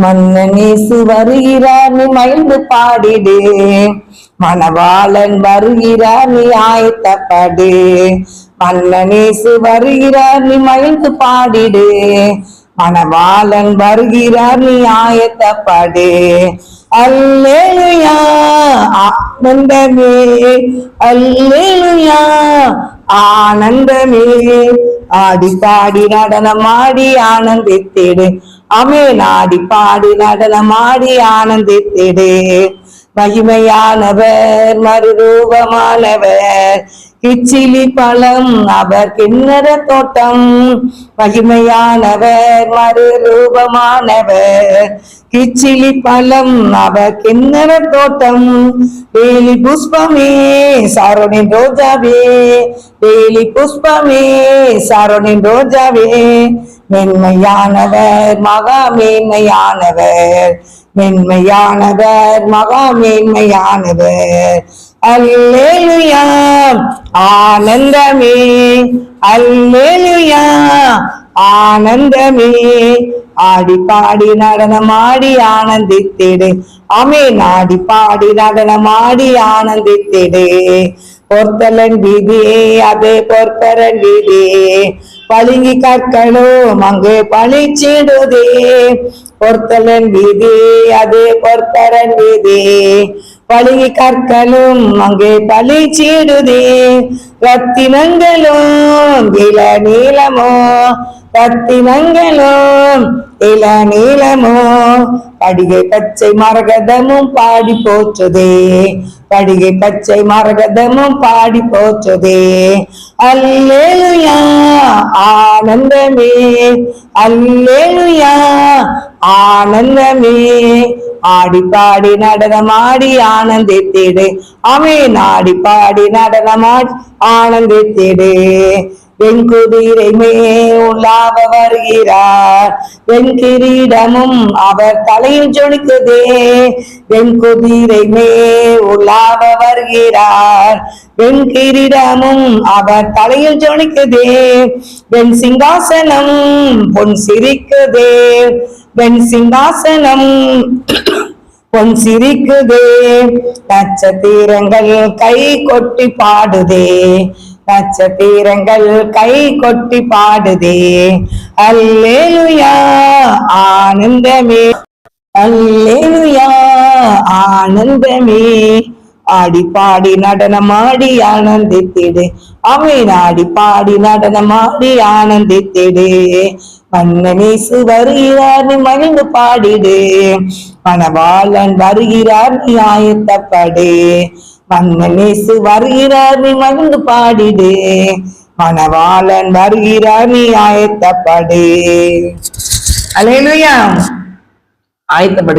மன்னனேசு வருகிறார் நீ மகிழ்ந்து பாடிடு. மணவாளன் வருகிறார் நீ ஆயத்தப்படு. மன்னனேசு வருகிறார் நீ மகிழ்ந்து பாடிடு. மணவாளன் வருகிறார் நீ ஆயத்தப்படு. அல்லேலுயா ஆனந்தமே. அல்லேலுயா ஆனந்தமே. ஆடி பாடி நடனமாடி ஆனந்தித்திடு. அமே நாடி பாடி நடனமாடி ஆனந்தித்திடு. மகிமையானவர் மறுரூபமானவர். கிச்சிலி பழம் அவர் கிண்ணற தோட்டம். மகிமையானவர் மறு ரூபமானவர் கிச்சிலி பழம் அவர் கிண்ணற தோட்டம். வேலி புஷ்பமே சாரோனின் ரோஜாவே. வேலி புஷ்பமே சாரோனின் ரோஜாவே. மென்மையானவர் மகா மேன்மையானவர் மென்மையானவர் மகா மேன்மையானவர் அல்லேலுயா. ஆனந்தமே அல்லேலுயா. ஆனந்தமே. ஆடி பாடி நடனமாடி ஆனந்தித்திடு. அமே நாடி பாடி நடனமாடி ஆனந்தித்திடு. பொர்த்தலன் வீதியே அதே பொற்பரன் வீதியே. பழுங்கி கற்களும் அங்கு பழிச்சிடுதே பொர்த்தலன் வீதி அதே பொற்பரன் வீதி பளிங்கி கற்களும் அங்கே பழி பளிச்சிடுதே. ரத்தினங்களும் இள நீளமோ ரத்தினங்களும் இள நீளமோ. படிகை பச்சை மரகதமும் பாடி போற்றுதே. படிகை பச்சை மரகதமும் பாடி போற்றுதே. அல்லேலுயா ஆனந்தமே. அல்லேலுயா ஆனந்தமே. ஆடி பாடி நடனமாடி ஆனந்தித்திடு. அமே ஆடி பாடி நடனமாடி ஆனந்தித்திடு. வெண்குதிரை மேலாக வருகிறார். வெண்கிரீடமும் அவர் தலையில் ஜொலிக்குதே. வெண்குதிரை மேலாக வருகிறார். வெண்கிரீடமும் அவர் தலையில் ஜொலிக்குதே. வெண் சிங்காசனம் பொன் சிரிக்குதே. வெண் சிங்காசனம் பொன் சிரிக்குதே நட்சத்திரங்கள் கை கொட்டி பாடுதே நட்சத்திரங்கள் கை கொட்டி பாடுதே. அல்லேலுயா ஆனந்தமே அல்லேலுயா ஆனந்தமே. ஆடி பாடி நடனமாடி ஆனந்தித்திடு ஆடி பாடி நடனமாடி ஆனந்தித்திடு. மன்னனேசு வருகிறார் நீ மகிழ்ந்து பாடிடு. மணவாளன் வருகிறார் நீ ஆயத்தப்படு. மன்னனேசு வருகிறார் நீ மகிழ்ந்து பாடிடு. மணவாளன் வருகிறார் நீ ஆயத்தப்படு. அலையிலுயா. ஆயத்தப்படு.